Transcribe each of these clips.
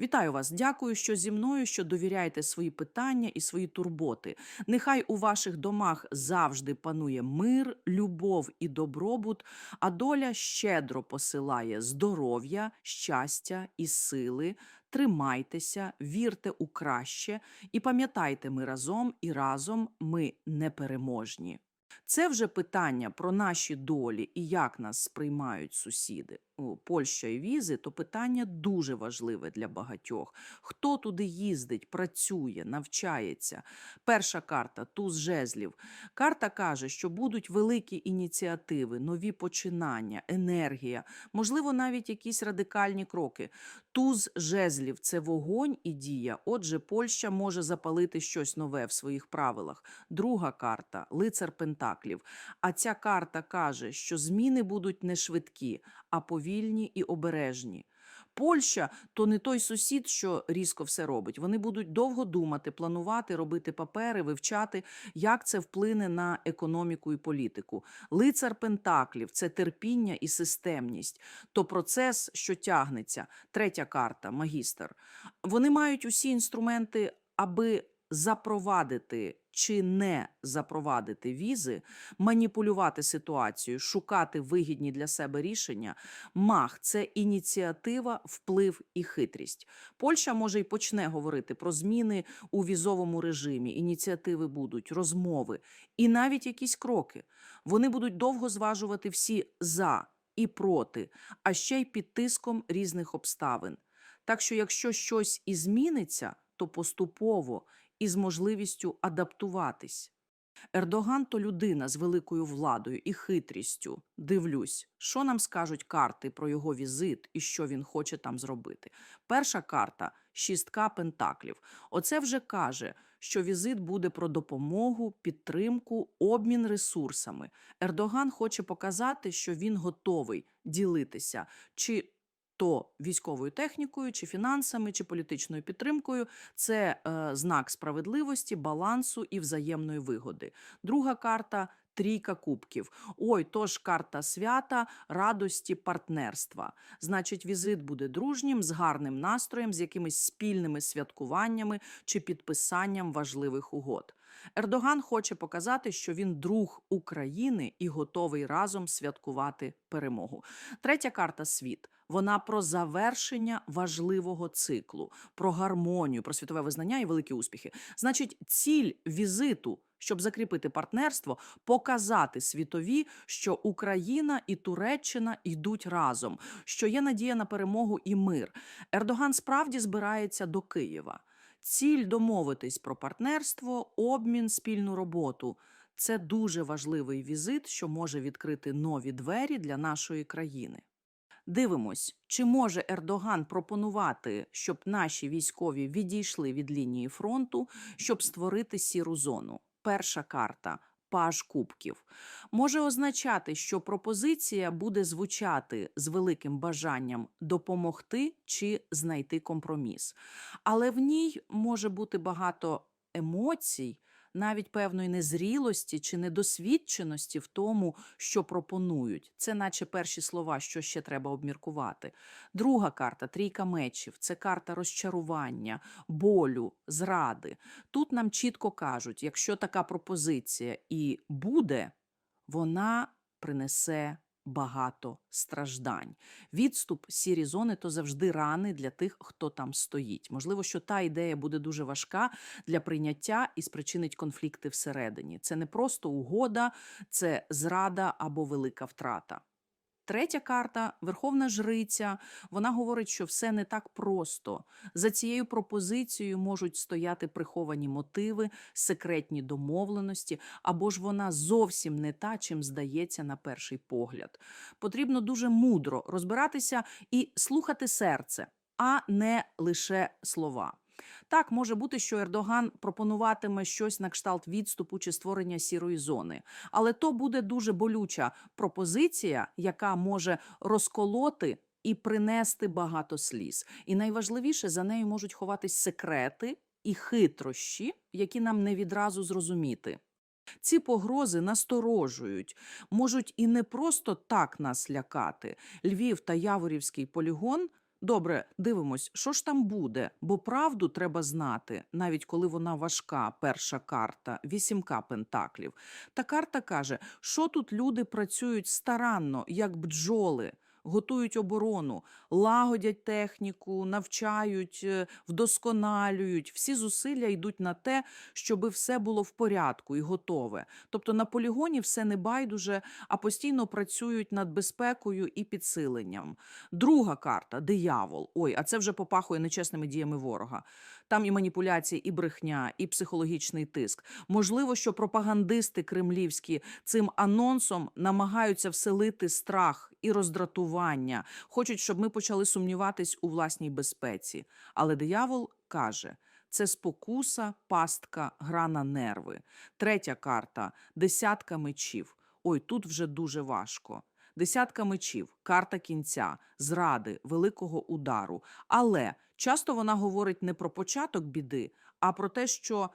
Вітаю вас! Дякую, що зі мною, що довіряєте свої питання і свої турботи. Нехай у ваших домах завжди панує мир, любов і добробут, а доля щедро посилає здоров'я, щастя і сили. Тримайтеся, вірте у краще і пам'ятайте, ми разом і разом ми непереможні. Це вже питання про наші долі і як нас сприймають сусіди. Польща і візи то питання дуже важливе для багатьох. Хто туди їздить, працює, навчається. Перша карта туз жезлів. Карта каже, що будуть великі ініціативи, нові починання, енергія, можливо, навіть якісь радикальні кроки. Туз жезлів це вогонь і дія. Отже, Польща може запалити щось нове в своїх правилах. Друга карта лицар Пентаклів. А ця карта каже, що зміни будуть не швидкі, а повільні і обережні. Польща то не той сусід, що різко все робить. Вони будуть довго думати, планувати, робити папери, вивчати, як це вплине на економіку і політику. Лицар Пентаклів це терпіння і системність, то процес, що тягнеться. Третя карта магістр. Вони мають усі інструменти, аби запровадити чи не запровадити візи, маніпулювати ситуацією, шукати вигідні для себе рішення. Мах це ініціатива, вплив і хитрість. Польща може й почне говорити про зміни у візовому режимі. Ініціативи будуть, розмови і навіть якісь кроки. Вони будуть довго зважувати всі за і проти, а ще й під тиском різних обставин. Так що, якщо щось і зміниться, то поступово і з можливістю адаптуватись. Ердоган то людина з великою владою і хитрістю. Дивлюсь, що нам скажуть карти про його візит і що він хоче там зробити. Перша карта шістка пентаклів. Оце вже каже, що візит буде про допомогу, підтримку, обмін ресурсами. Ердоган хоче показати, що він готовий ділитися чи то військовою технікою, чи фінансами, чи політичною підтримкою це е, знак справедливості, балансу і взаємної вигоди. Друга карта. Трійка кубків. Ой, тож карта свята, радості, партнерства. Значить, візит буде дружнім, з гарним настроєм, з якимись спільними святкуваннями чи підписанням важливих угод. Ердоган хоче показати, що він друг України і готовий разом святкувати перемогу. Третя карта світ. Вона про завершення важливого циклу, про гармонію, про світове визнання і великі успіхи. Значить, ціль візиту, щоб закріпити партнерство, показати світові, що Україна і Туреччина йдуть разом, що є надія на перемогу і мир. Ердоган справді збирається до Києва. Ціль домовитись про партнерство, обмін, спільну роботу. Це дуже важливий візит, що може відкрити нові двері для нашої країни. Дивимось, чи може Ердоган пропонувати, щоб наші військові відійшли від лінії фронту, щоб створити сіру зону. Перша карта. Паж кубків може означати, що пропозиція буде звучати з великим бажанням допомогти чи знайти компроміс, але в ній може бути багато емоцій, навіть певної незрілості чи недосвідченості в тому, що пропонують. Це, наче перші слова, що ще треба обміркувати. Друга карта трійка мечів це карта розчарування, болю, зради. Тут нам чітко кажуть, якщо така пропозиція і буде, вона принесе. Багато страждань. Відступ сірі зони то завжди рани для тих, хто там стоїть. Можливо, що та ідея буде дуже важка для прийняття і спричинить конфлікти всередині. Це не просто угода, це зрада або велика втрата. Третя карта Верховна Жриця. Вона говорить, що все не так просто. За цією пропозицією можуть стояти приховані мотиви, секретні домовленості, або ж вона зовсім не та, чим здається на перший погляд. Потрібно дуже мудро розбиратися і слухати серце, а не лише слова. Так, може бути, що Ердоган пропонуватиме щось на кшталт відступу чи створення сірої зони, але то буде дуже болюча пропозиція, яка може розколоти і принести багато сліз. І найважливіше за нею можуть ховатись секрети і хитрощі, які нам не відразу зрозуміти. Ці погрози насторожують, можуть і не просто так нас лякати. Львів та Яворівський полігон Добре, дивимось, що ж там буде, бо правду треба знати, навіть коли вона важка, перша карта, вісімка пентаклів. Та карта каже, що тут люди працюють старанно, як бджоли, готують оборону, лагодять техніку, навчають, е, вдосконалюють. Всі зусилля йдуть на те, щоб все було в порядку і готове. Тобто на полігоні все не байдуже, а постійно працюють над безпекою і підсиленням. Друга карта диявол. Ой, а це вже попахує нечесними діями ворога. Там і маніпуляції, і брехня, і психологічний тиск. Можливо, що пропагандисти кремлівські цим анонсом намагаються вселити страх і роздратування, хочуть, щоб ми почали сумніватись у власній безпеці. Але диявол каже. Це спокуса, пастка, гра на нерви. Третя карта десятка мечів. Ой, тут вже дуже важко. Десятка мечів, карта кінця, зради, великого удару. Але часто вона говорить не про початок біди, а про те, що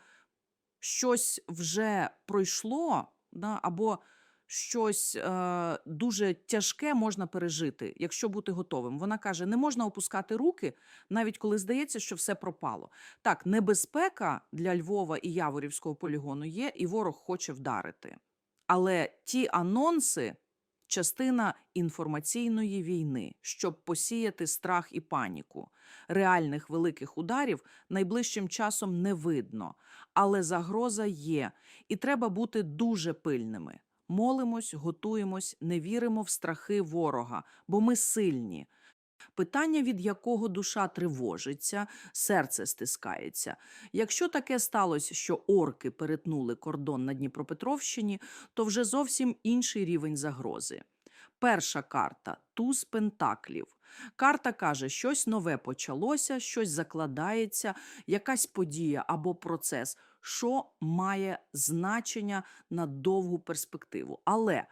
щось вже пройшло, да, або щось е, дуже тяжке можна пережити, якщо бути готовим. Вона каже: не можна опускати руки, навіть коли здається, що все пропало. Так, небезпека для Львова і Яворівського полігону є, і ворог хоче вдарити. Але ті анонси частина інформаційної війни, щоб посіяти страх і паніку. Реальних великих ударів найближчим часом не видно, але загроза є, і треба бути дуже пильними. Молимось, готуємось, не віримо в страхи ворога, бо ми сильні. Питання, від якого душа тривожиться, серце стискається. Якщо таке сталося, що орки перетнули кордон на Дніпропетровщині, то вже зовсім інший рівень загрози. Перша карта туз пентаклів. Карта каже, щось нове почалося, щось закладається, якась подія або процес, що має значення на довгу перспективу. Але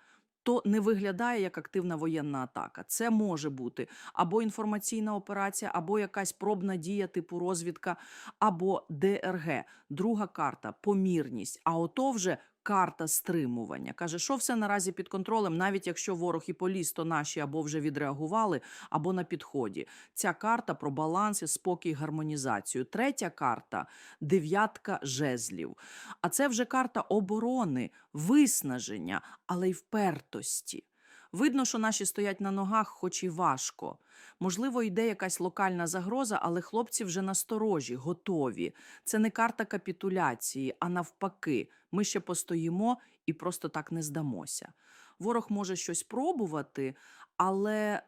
то не виглядає як активна воєнна атака. Це може бути або інформаційна операція, або якась пробна дія типу розвідка, або ДРГ. Друга карта помірність. А ото вже карта стримування. Каже, що все наразі під контролем, навіть якщо ворог і поліз, то наші або вже відреагували, або на підході. Ця карта про баланс, спокій, гармонізацію. Третя карта дев'ятка жезлів. А це вже карта оборони, виснаження, але й впертості. Видно, що наші стоять на ногах, хоч і важко. Можливо, йде якась локальна загроза, але хлопці вже насторожі, готові. Це не карта капітуляції, а навпаки, ми ще постоїмо і просто так не здамося. Ворог може щось пробувати, але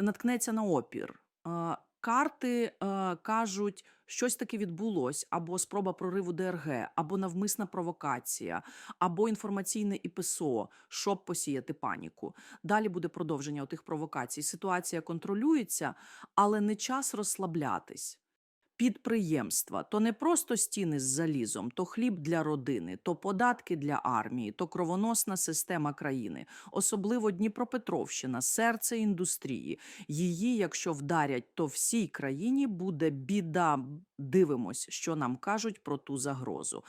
наткнеться на опір. Карти е, кажуть, щось таке відбулось, або спроба прориву ДРГ, або навмисна провокація, або інформаційне ІПСО, щоб посіяти паніку. Далі буде продовження отих провокацій. Ситуація контролюється, але не час розслаблятись. Підприємства то не просто стіни з залізом, то хліб для родини, то податки для армії, то кровоносна система країни, особливо Дніпропетровщина, серце індустрії. Її, якщо вдарять, то всій країні буде біда. Дивимось, що нам кажуть про ту загрозу.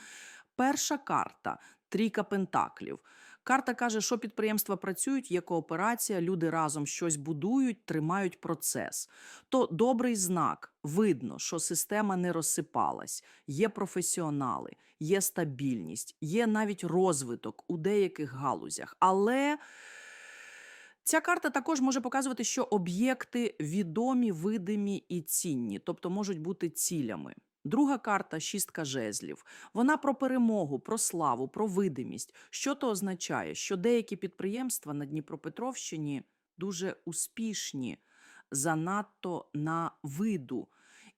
Перша карта трійка пентаклів. Карта каже, що підприємства працюють, є кооперація, люди разом щось будують, тримають процес. То добрий знак, видно, що система не розсипалась, є професіонали, є стабільність, є навіть розвиток у деяких галузях. Але ця карта також може показувати, що об'єкти відомі, видимі і цінні, тобто можуть бути цілями. Друга карта шістка жезлів. Вона про перемогу, про славу, про видимість. Що то означає? Що деякі підприємства на Дніпропетровщині дуже успішні, занадто на виду.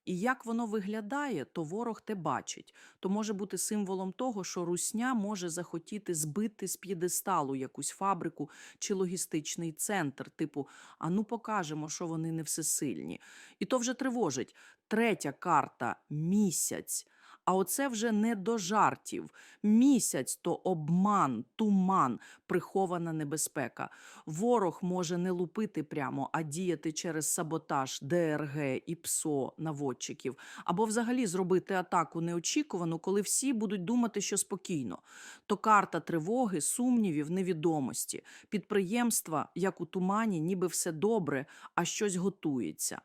І як воно виглядає, то ворог те бачить. То може бути символом того, що русня може захотіти збити з п'єдесталу якусь фабрику чи логістичний центр, типу, а ну покажемо, що вони не всесильні. І то вже тривожить. Третя карта місяць. А оце вже не до жартів. Місяць то обман, туман, прихована небезпека. Ворог може не лупити прямо, а діяти через саботаж, ДРГ і ПСО наводчиків, або взагалі зробити атаку неочікувану, коли всі будуть думати, що спокійно. То карта тривоги, сумнівів, невідомості, підприємства, як у тумані, ніби все добре, а щось готується.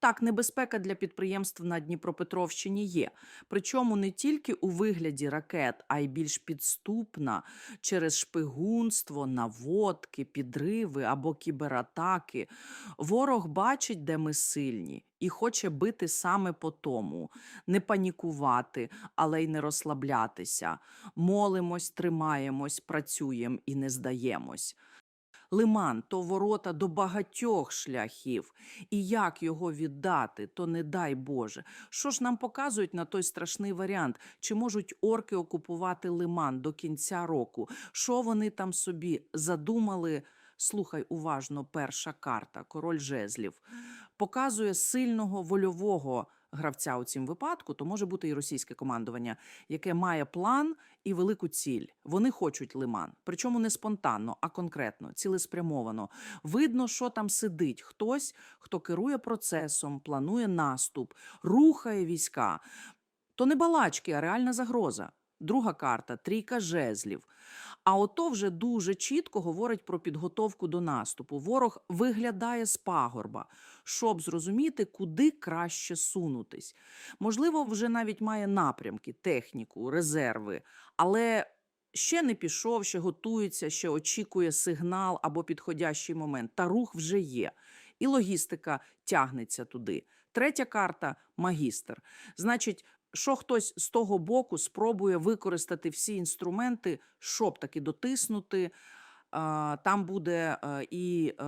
Так, небезпека для підприємств на Дніпропетровщині є. Причому не тільки у вигляді ракет, а й більш підступна через шпигунство, наводки, підриви або кібератаки. Ворог бачить, де ми сильні, і хоче бити саме по тому, не панікувати, але й не розслаблятися. Молимось, тримаємось, працюємо і не здаємось. Лиман то ворота до багатьох шляхів, і як його віддати, то не дай Боже. Що ж нам показують на той страшний варіант? Чи можуть орки окупувати лиман до кінця року? Що вони там собі задумали? Слухай уважно, перша карта, король жезлів, показує сильного вольового гравця у цім випадку, то може бути і російське командування, яке має план і велику ціль. Вони хочуть лиман, причому не спонтанно, а конкретно, цілеспрямовано. Видно, що там сидить хтось, хто керує процесом, планує наступ, рухає війська. То не балачки, а реальна загроза. Друга карта трійка жезлів. А ото вже дуже чітко говорить про підготовку до наступу. Ворог виглядає з пагорба, щоб зрозуміти, куди краще сунутись. Можливо, вже навіть має напрямки, техніку, резерви, але ще не пішов, ще готується, ще очікує сигнал або підходящий момент. Та рух вже є. І логістика тягнеться туди. Третя карта магістр. Значить, що хтось з того боку спробує використати всі інструменти, щоб таки дотиснути. Там буде е, і е,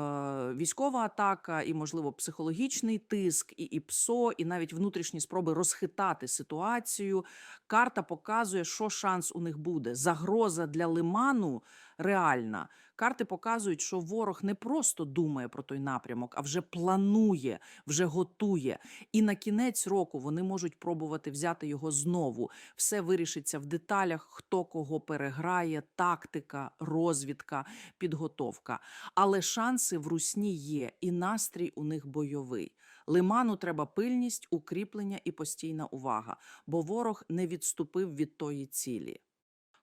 військова атака, і, можливо, психологічний тиск, і, і ПСО, і навіть внутрішні спроби розхитати ситуацію. Карта показує, що шанс у них буде. Загроза для лиману реальна. Карти показують, що ворог не просто думає про той напрямок, а вже планує, вже готує. І на кінець року вони можуть пробувати взяти його знову. Все вирішиться в деталях, хто кого переграє, тактика, розвідка, підготовка. Але шанси в русні є, і настрій у них бойовий. Лиману треба пильність, укріплення і постійна увага, бо ворог не відступив від тої цілі.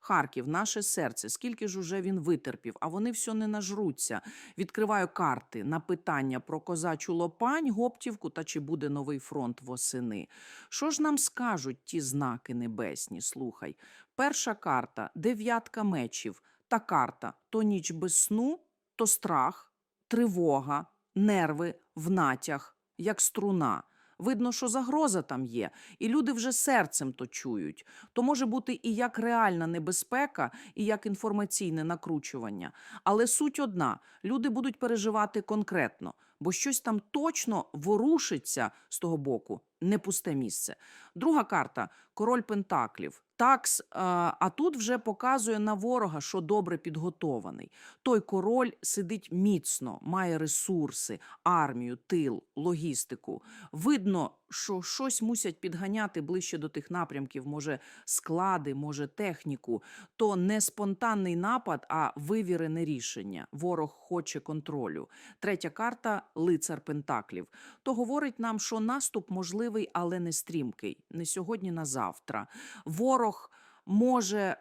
Харків, наше серце, скільки ж уже він витерпів, а вони все не нажруться. Відкриваю карти на питання про козачу лопань, Гоптівку та чи буде новий фронт восени. Що ж нам скажуть ті знаки небесні? Слухай. Перша карта дев'ятка мечів. Та карта то ніч без сну, то страх, тривога, нерви в натяг, як струна. Видно, що загроза там є, і люди вже серцем то чують. То може бути і як реальна небезпека, і як інформаційне накручування. Але суть одна: люди будуть переживати конкретно, бо щось там точно ворушиться з того боку, не пусте місце. Друга карта король Пентаклів. Такс, а, а тут вже показує на ворога, що добре підготований. Той король сидить міцно, має ресурси, армію, тил, логістику. Видно, що щось мусять підганяти ближче до тих напрямків, може склади, може техніку. То не спонтанний напад, а вивірене рішення. Ворог хоче контролю. Третя карта лицар Пентаклів. То говорить нам, що наступ можливий, але не стрімкий. Не сьогодні, на завтра. Ворог може е,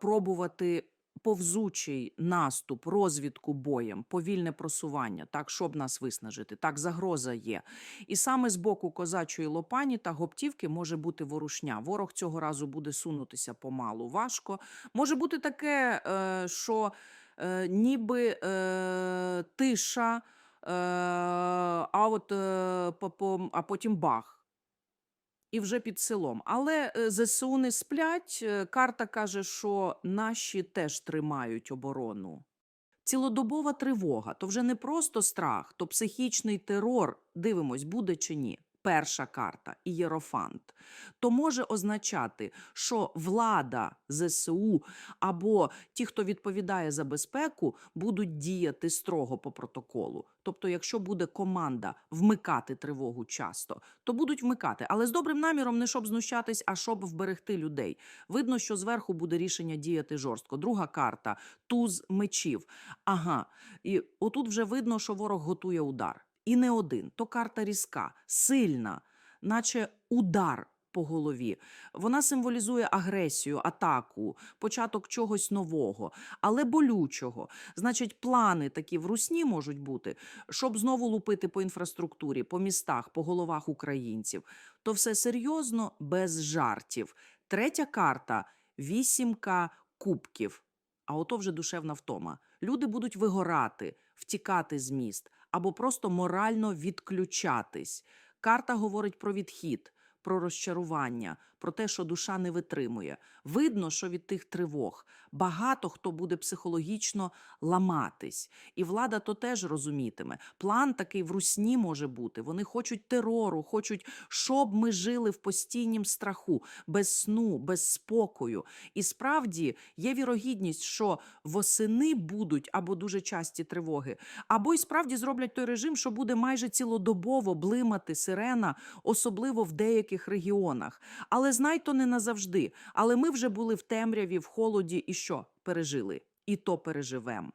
пробувати повзучий наступ, розвідку боєм, повільне просування, так, щоб нас виснажити. Так, загроза є. І саме з боку козачої лопані та гоптівки може бути ворушня. Ворог цього разу буде сунутися помалу. Важко. Може бути таке, е, що е, ніби е, тиша, а от а потім бах. І вже під селом. Але е, ЗСУ не сплять. Е, Карта каже, що наші теж тримають оборону. Цілодобова тривога то вже не просто страх, то психічний терор. Дивимось, буде чи ні. Перша карта ієрофант, то може означати, що влада ЗСУ або ті, хто відповідає за безпеку, будуть діяти строго по протоколу. Тобто, якщо буде команда вмикати тривогу часто, то будуть вмикати, але з добрим наміром не щоб знущатись, а щоб вберегти людей. Видно, що зверху буде рішення діяти жорстко. Друга карта туз мечів. Ага, і отут вже видно, що ворог готує удар. І не один. То карта різка, сильна, наче удар по голові. Вона символізує агресію, атаку, початок чогось нового, але болючого. Значить, плани такі в русні можуть бути, щоб знову лупити по інфраструктурі, по містах, по головах українців. То все серйозно, без жартів. Третя карта вісімка кубків. А ото вже душевна втома. Люди будуть вигорати, втікати з міст або просто морально відключатись. Карта говорить про відхід, про розчарування, про те, що душа не витримує. Видно, що від тих тривог багато хто буде психологічно ламатись. І влада то теж розумітиме. План такий в русні може бути. Вони хочуть терору, хочуть, щоб ми жили в постійнім страху, без сну, без спокою. І справді є вірогідність, що восени будуть або дуже часті тривоги, або й справді зроблять той режим, що буде майже цілодобово блимати сирена, особливо в деяких регіонах. Але знай то не назавжди. Але ми вже були в темряві, в холоді, і що пережили? І то переживем.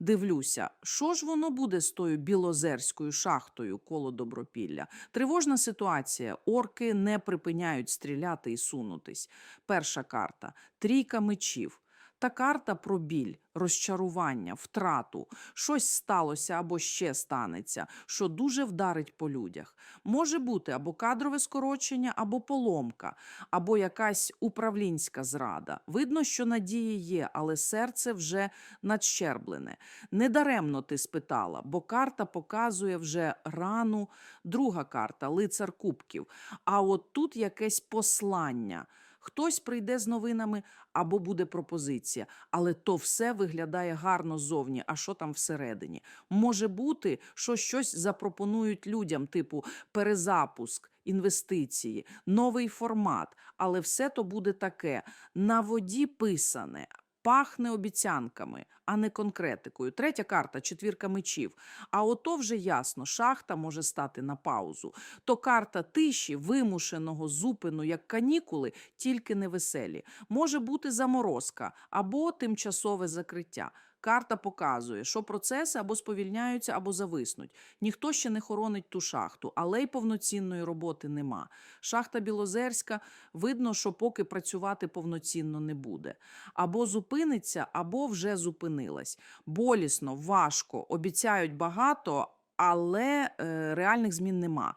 Дивлюся, що ж воно буде з тою білозерською шахтою коло Добропілля? Тривожна ситуація. Орки не припиняють стріляти і сунутись. Перша карта трійка мечів. Та карта про біль, розчарування, втрату. Щось сталося або ще станеться, що дуже вдарить по людях. Може бути або кадрове скорочення, або поломка, або якась управлінська зрада. Видно, що надії є, але серце вже надщерблене. Недаремно ти спитала, бо карта показує вже рану. Друга карта лицар кубків. А от тут якесь послання. Хтось прийде з новинами або буде пропозиція, але то все виглядає гарно ззовні. А що там всередині? Може бути, що щось запропонують людям, типу перезапуск, інвестиції, новий формат. Але все то буде таке на воді писане. Пахне обіцянками, а не конкретикою. Третя карта четвірка мечів. А ото вже ясно, шахта може стати на паузу. То карта тиші, вимушеного зупину як канікули, тільки невеселі. Може бути заморозка або тимчасове закриття. Карта показує, що процеси або сповільняються, або зависнуть. Ніхто ще не хоронить ту шахту, але й повноцінної роботи нема. Шахта Білозерська видно, що поки працювати повноцінно не буде. Або зупиниться, або вже зупинилась. Болісно, важко, обіцяють багато, але е, реальних змін нема.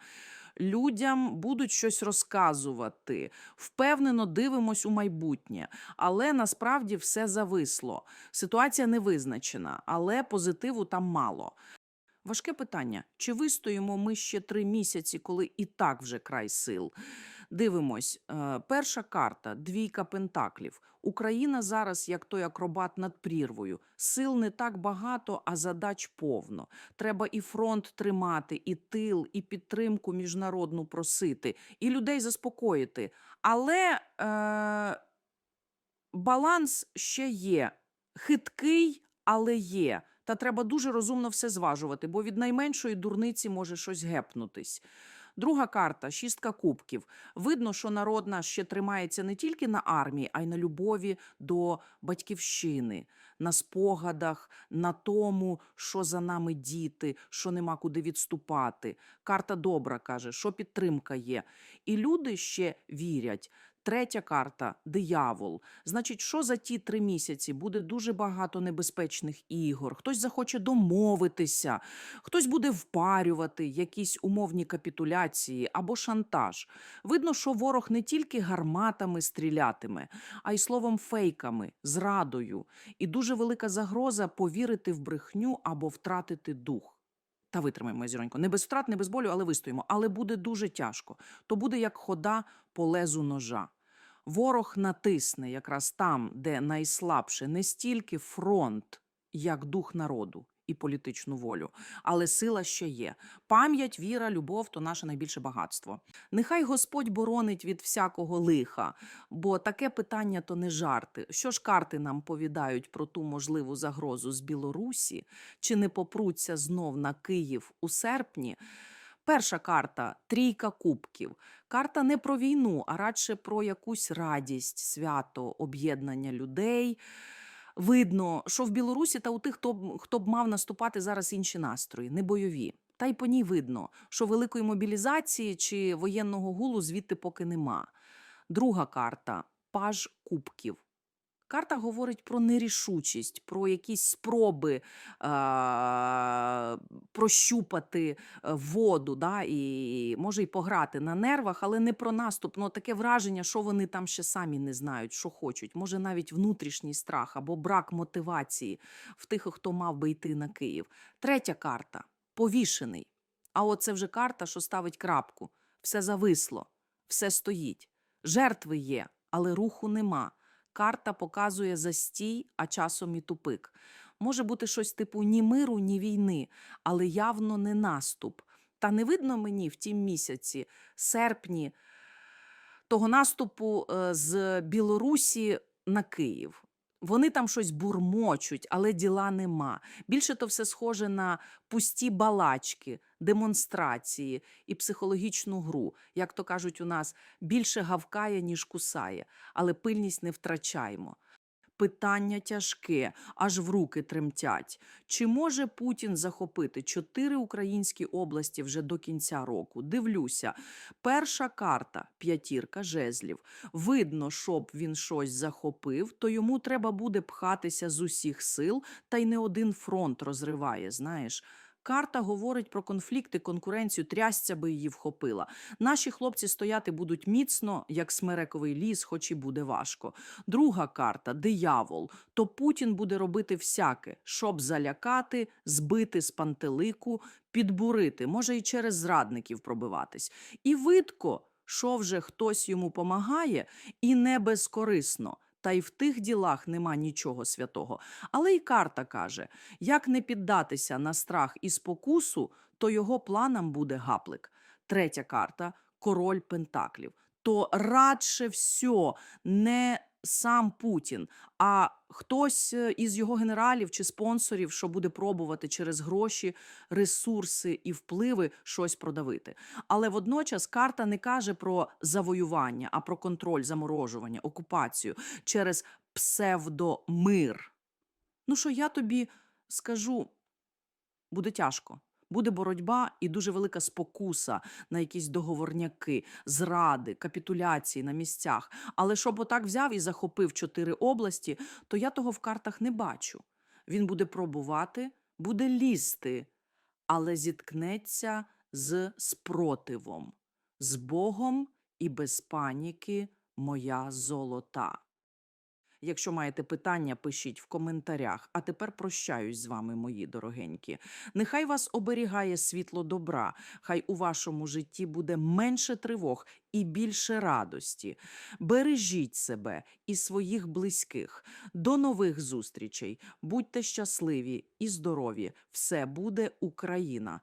Людям будуть щось розказувати, впевнено дивимось у майбутнє, але насправді все зависло. Ситуація не визначена, але позитиву там мало. Важке питання: чи вистоїмо ми ще три місяці, коли і так вже край сил? Дивимось, е, перша карта двійка пентаклів. Україна зараз як той акробат над прірвою. Сил не так багато, а задач повно. Треба і фронт тримати, і тил, і підтримку міжнародну просити, і людей заспокоїти. Але е, баланс ще є. Хиткий, але є. Та треба дуже розумно все зважувати, бо від найменшої дурниці може щось гепнутись. Друга карта шістка кубків. Видно, що народ наш ще тримається не тільки на армії, а й на любові до батьківщини, на спогадах, на тому, що за нами діти, що нема куди відступати. Карта добра каже, що підтримка є. І люди ще вірять. Третя карта диявол. Значить, що за ті три місяці буде дуже багато небезпечних ігор. Хтось захоче домовитися, хтось буде впарювати якісь умовні капітуляції або шантаж. Видно, що ворог не тільки гарматами стрілятиме, а й словом фейками, зрадою. І дуже велика загроза повірити в брехню або втратити дух. Та витримаємо, зіронько. Не без втрат, не без болю, але вистоїмо. Але буде дуже тяжко. То буде як хода по лезу ножа. Ворог натисне якраз там, де найслабше, не стільки фронт, як дух народу. і політичну волю. Але сила ще є. Пам'ять, віра, любов то наше найбільше багатство. Нехай Господь боронить від всякого лиха, бо таке питання то не жарти. Що ж карти нам повідають про ту можливу загрозу з Білорусі? Чи не попруться знов на Київ у серпні? Перша карта трійка кубків. Карта не про війну, а радше про якусь радість, свято, об'єднання людей. Видно, що в Білорусі та у тих, хто, б- хто б мав наступати зараз інші настрої, не бойові. Та й по ній видно, що великої мобілізації чи воєнного гулу звідти поки нема. Друга карта паж кубків. Карта говорить про нерішучість, про якісь спроби е- прощупати е, воду, да, і може й пограти на нервах, але не про наступ. Ну, таке враження, що вони там ще самі не знають, що хочуть. Може, навіть внутрішній страх або брак мотивації в тих, хто мав би йти на Київ. Третя карта повішений. А от це вже карта, що ставить крапку. Все зависло, все стоїть. Жертви є, але руху нема. Карта показує застій, а часом і тупик. Може бути щось типу ні миру, ні війни, але явно не наступ. Та не видно мені в тім місяці, серпні, того наступу е, з Білорусі на Київ. Вони там щось бурмочуть, але діла нема. Більше то все схоже на пусті балачки, демонстрації і психологічну гру. Як то кажуть у нас, більше гавкає, ніж кусає, але пильність не втрачаємо. Питання тяжке, аж в руки тремтять. Чи може Путін захопити чотири українські області вже до кінця року? Дивлюся, перша карта п'ятірка жезлів. Видно, щоб він щось захопив, то йому треба буде пхатися з усіх сил, та й не один фронт розриває. Знаєш. Карта говорить про конфлікти, конкуренцію, трясця би її вхопила. Наші хлопці стояти будуть міцно, як смерековий ліс, хоч і буде важко. Друга карта диявол. То Путін буде робити всяке, щоб залякати, збити з пантелику, підбурити, може і через зрадників пробиватись. І видко, що вже хтось йому помагає, і не безкорисно. Та й в тих ділах нема нічого святого. Але й карта каже: як не піддатися на страх і спокусу, то його планам буде гаплик. Третя карта король Пентаклів. То радше все не сам Путін, а хтось е, із його генералів чи спонсорів, що буде пробувати через гроші, ресурси і впливи щось продавити. Але водночас карта не каже про завоювання, а про контроль, заморожування, окупацію через псевдомир. Ну, що я тобі скажу, буде тяжко. Буде боротьба і дуже велика спокуса на якісь договорняки, зради, капітуляції на місцях. Але щоб отак взяв і захопив чотири області, то я того в картах не бачу. Він буде пробувати, буде лізти, але зіткнеться з спротивом, з Богом і без паніки моя золота. Якщо маєте питання, пишіть в коментарях. А тепер прощаюсь з вами, мої дорогенькі. Нехай вас оберігає світло добра, хай у вашому житті буде менше тривог і більше радості. Бережіть себе і своїх близьких. До нових зустрічей. Будьте щасливі і здорові. Все буде Україна.